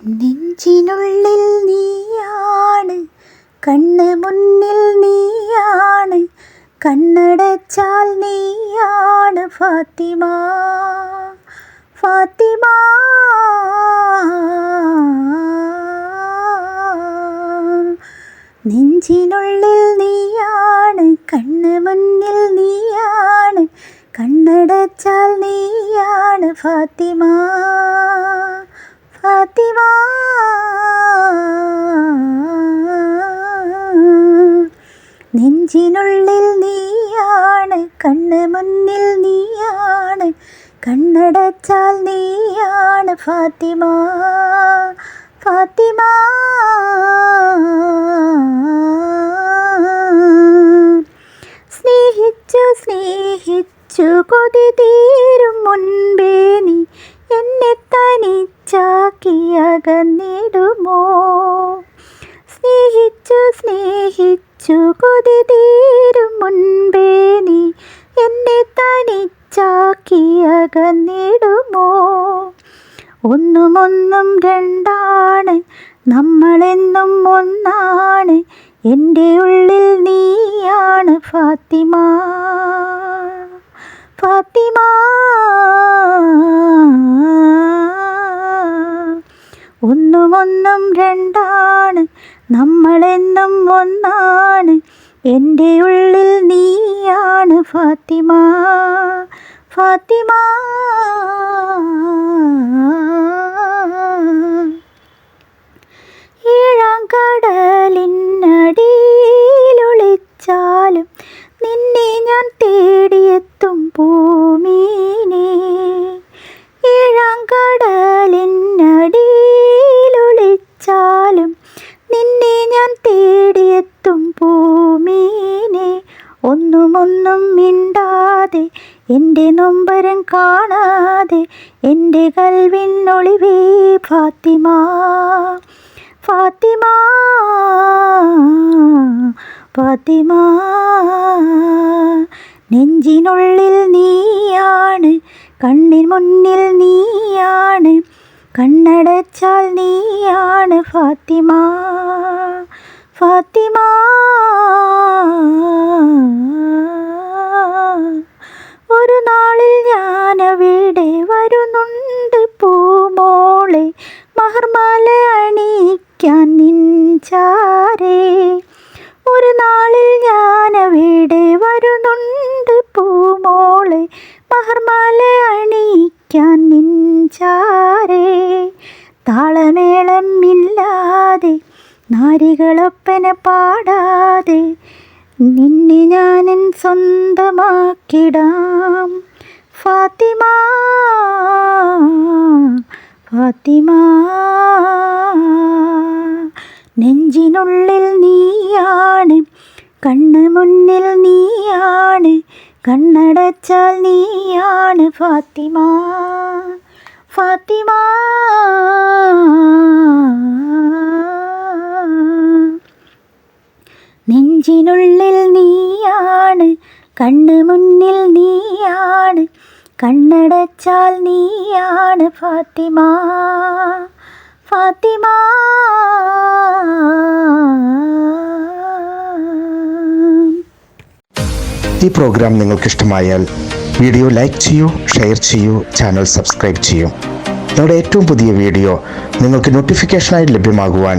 നെഞ്ചിനുള്ളിൽ നീയാണ് കണ്ണ് മുന്നിൽ നീയാണ് കണ്ണടച്ചാൽ നീയാണ് ഫാത്തിമ. ഫാത്തിമ. നെഞ്ചിനുള്ളിൽ നീയാണ് കണ്ണ് മുന്നിൽ നീയാണ് കണ്ണടച്ചാൽ നീയാണ് ഫാത്തിമ. നെഞ്ചിനുള്ളിൽ നീയാണ് കണ്ണ് മുന്നിൽ നീയാണ് കണ്ണടച്ചാൽ നീയാണ് ഫാത്തിമ. ഫാത്തിമ. സ്നേഹിച്ചു സ്നേഹിച്ചു കൊതി തീരും മുൻപേ നീ എന്നെ തനിച്ചാക്കി അകന്നിടുമോ? സ്നേഹിച്ചു സ്നേഹിച്ചു കൊതി തീരും മുൻപേ നീ എന്നെ തനിച്ചാക്കി അകന്നിടുമോ ഒന്നും രണ്ടാണ് നമ്മളെന്നും ഒന്നാണ് എന്റെ ഉള്ളിൽ നീയാണ് ഫാത്തിമ. ഫാത്തിമ! ഒന്നും ഒന്നും രണ്ടാണ് നമ്മളെന്നും ഒന്നാണ്. എന്റെ ഉള്ളിൽ നീയാണ് ഫാത്തിമ. ഫാത്തിമ ഒന്നുമൊന്നും മിണ്ടാതെ എന്റെ നൊമ്പരം കാണാതെ എന്റെ കൽവിന്നൊളിവേ ഫാത്തിമ. ഫാത്തിമ. ഫാത്തിമ. നെഞ്ചിനുള്ളിൽ നീയാണ് കണ്ണിൻ മുന്നിൽ നീയാണ് കണ്ണടച്ചാൽ നീയാണ് ഫാത്തിമ. ഫാത്തിമ. ഒരു നാളിൽ ഞാൻ അവിടെ വരുന്നുണ്ട് പൂമോളെ. മഹർമാല അണിയിക്കാൻ നിഞ്ചാരേ ഒരു നാളിൽ ഞാൻ അവിടെ വരുന്നുണ്ട് പൂമോളെ. മഹർമാല അണിയിക്കാൻ നിഞ്ചാരേ താളമേളം ഇല്ലാതെ നാരികളൊപ്പന പാടാതെ നിന്നെ ഞാനൻ സ്വന്തമാക്കിടാം. ഫാത്തിമ ഫാത്തിമ നെഞ്ചിനുള്ളിൽ നീയാണ് കണ്ണ് മുന്നിൽ നീയാണ് കണ്ണടച്ചാൽ നീയാണ് ഫാത്തിമ. ഫാത്തിമ നെഞ്ചിനുള്ളിൽ നീയാണ് കണ്ണു മുന്നിൽ നീയാണ് കണ്ണടച്ചാൽ നീയാണ് ഫാത്തിമ. ഫാത്തിമ. ഈ പ്രോഗ്രാം നിങ്ങൾക്ക് ഇഷ്ടമായാൽ വീഡിയോ ലൈക്ക് ചെയ്യൂ ഷെയർ ചെയ്യൂ ചാനൽ സബ്സ്ക്രൈബ് ചെയ്യൂ. ഞങ്ങളുടെ ഏറ്റവും പുതിയ വീഡിയോ നിങ്ങൾക്ക് നോട്ടിഫിക്കേഷനായി ലഭ്യമാകുവാൻ